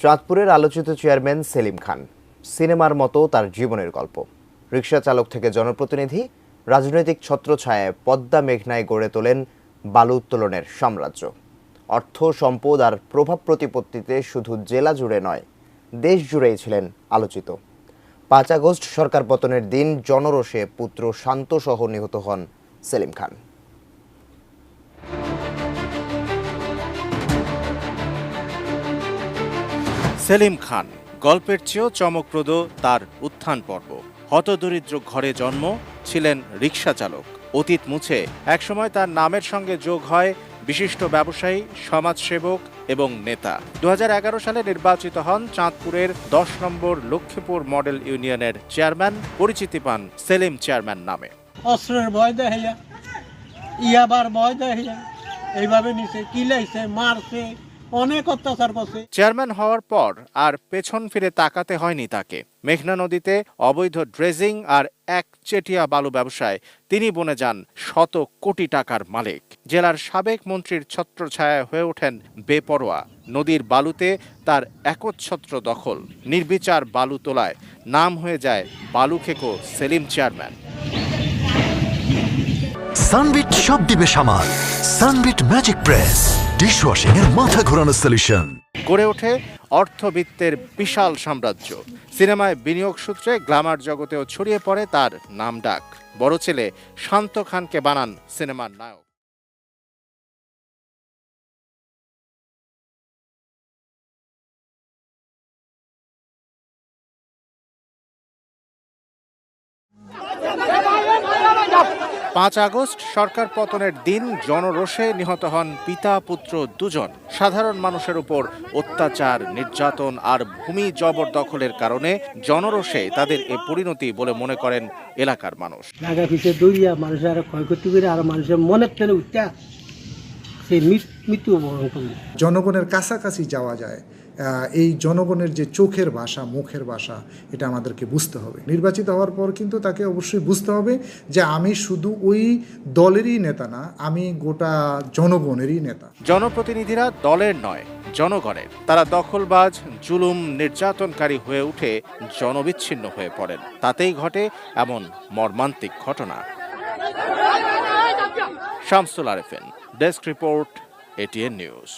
চাঁদপুরের আলোচিত চেয়ারম্যান সেলিম খান। সিনেমার মতো তার জীবনের গল্প। রিক্সা চালক থেকে জনপ্রতিনিধি, রাজনৈতিক ছত্রছায়ায় পদ্মা মেঘনায় গড়ে তোলেন বালু উত্তোলনের সাম্রাজ্য। অর্থ, সম্পদ আর প্রভাব প্রতিপত্তিতে শুধু জেলা জুড়ে নয়, দেশ জুড়েই ছিলেন আলোচিত। পাঁচ আগস্ট সরকার পতনের দিন জনরোষে পুত্র শান্ত সহ নিহত হন সেলিম খান। সেলিম খান, গল্পের চেয়েও চমকপ্রদ তার উত্থান পর্ব। হতদরিদ্র ঘরে জন্ম, ছিলেন রিক্সা চালক। অতীত মুছে, একসময় তার নামের সঙ্গে যোগ হয় বিশিষ্ট ব্যবসায়ী, সমাজসেবক এবং নেতা। দুহাজার এগারো সালে নির্বাচিত হন চাঁদপুরের দশ নম্বর লক্ষ্মীপুর মডেল ইউনিয়নের চেয়ারম্যান, পরিচিতি পান সেলিম চেয়ারম্যান নামে। অস্ত্রের ভয় দেখাইয়া ইয়াবার ভয় দেখাইয়া এইভাবে নিছে কিলাইছে মারছে অনেক অত্যাচার করছে। চেয়ারম্যান হওয়ার পর আর পেছন ফিরে তাকাতে হয়নি তাকে। মেঘনা নদীতে অবৈধ ড্রেজিং আর এক চেটিয়া বালু ব্যবসায় তিনি বনে যান শত কোটি টাকার মালিক। জেলার সাবেক মন্ত্রীর ছত্রছায়া হয়ে ওঠেন বেপরোয়া। নদীর বালুতে তার একচ্ছত্র দখল। নির্বিচার বালু তোলায় নাম হয়ে যায় বালু খেকো সেলিম চেয়ারম্যান। সানবিট সব দিবে সামাল। Sunbit magic press. ডিশওয়াশিং এর মাথা ঘোরানো সলিউশন গড়ে ওঠে অর্থবিত্তের বিশাল সাম্রাজ্য। সিনেমায় বিনিয়োগ সূত্রে গ্ল্যামার জগতেও ছড়িয়ে পড়ে তার নাম ডাক। বড় ছেলে শান্ত খানকে বানান সিনেমার নায়ক। পাঁচ আগস্ট সরকার পতনের দিন জনরোষে নিহত হন পিতা পুত্র দুজন। সাধারণ মানুষের উপর অত্যাচার, নির্যাতন আর ভূমি জবরদখলের কারণে জনরোষে তাদের এ পরিণতি বলে মনে করেন এলাকার মানুষ। মানুষের আরও ক্ষয়ক্ষতি করে আর মানুষের মনের টেনে সে মৃত্যু বরণ করল। জনগণের কাছাকাছি যাওয়া যায়। এই জনগণের যে চোখের ভাষা মুখের ভাষা এটা আমাদেরকে বুঝতে হবে। নির্বাচিত হওয়ার পর কিন্তু তাকে অবশ্যই বুঝতে হবে যে আমি শুধু ওই দলেরই নেতা না আমি গোটা জনগণেরই নেতা। জনপ্রতিনিধিরা দলের নয় জনগণের। তারা দখলবাজ জুলুম নির্যাতনকারী হয়ে উঠে জনবিচ্ছিন্ন হয়ে পড়েন। তাতেই ঘটে এমন মর্মান্তিক ঘটনা। Shamsul Arefin. Desk report ATN news